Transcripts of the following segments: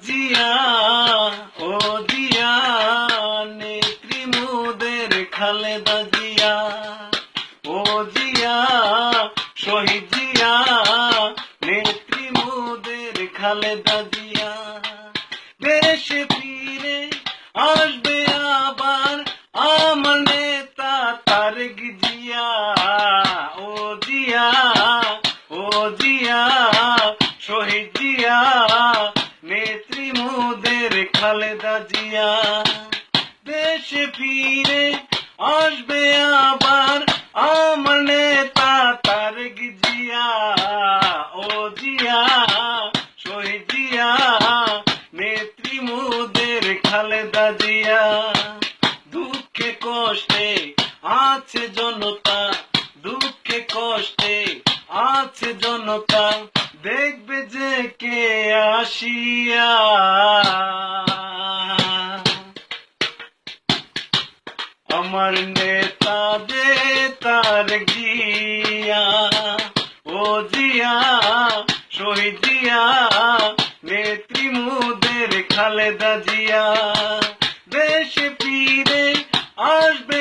জিয়া ও জিয়া নেত্রী মোদের খালেদা জিয়া ও জিয়া শহীদ জিয়া নেত্রী খালেদা জিয়া আসবে আবার আমার নেতা তারেক জিয়া ও জিয়া ও জিয়া শহীদ জিয়া নেত্রী মোদের খালেদা জিয়া দেশে ফিরে আসবে আবার আছে জনতা দুঃখে কষ্টে, আছে জনতা দেখবে যে কে আসিয়া। আমার নেতা যে তার গিয়া, ও জিয়া, শহীদ জিয়া, নেত্রী মুদের খালেদা জিয়া। দেশে ফিরে আসবে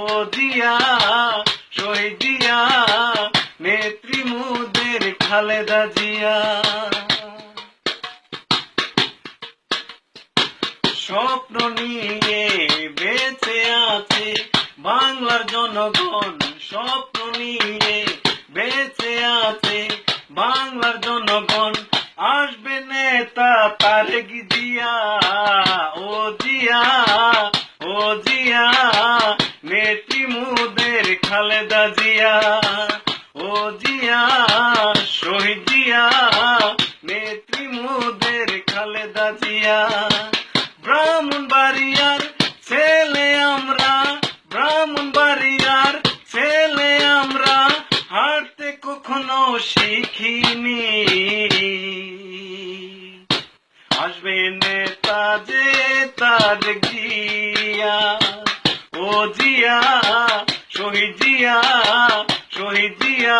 ও জিয়া শহীদ জিয়া নেত্রী মুদের খালেদা জিয়া। স্বপ্ন নিয়ে বেঁচে আছে বাংলার জনগণ, স্বপ্ন নিয়ে বেঁচে আছে বাংলার জনগণ। আসবে নেতা তারেক জিয়া, ও জিয়া নেত্রী মুদের খালেদা জিয়া। ও জিয়া, শহীদ জিয়া নেত্রী মুদের খালেদা জিয়া। ব্রাহ্মণ বাড়িয়ার ছেলে আমরা ব্রাহ্মণ বাড়িয়ার ছেলে আমরা হাঁটতে কখনো শিখিনি। আসবে নেতা যে তার ও জিয়া, শহীদ জিয়া শহীদ জিয়া,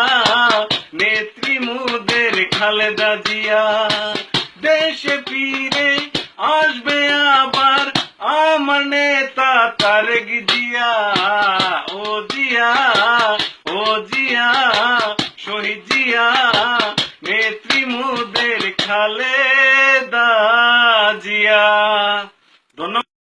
নেত্রী মুদের খালেদা জিয়া। দেশে ফিরে আসবে আবার আমার নেতা তারেক জিয়া। ও জিয়া ও জিয়া, শহীদ জিয়া, নেত্রী মুদের খালেদা জিয়া। ধন্যবাদ।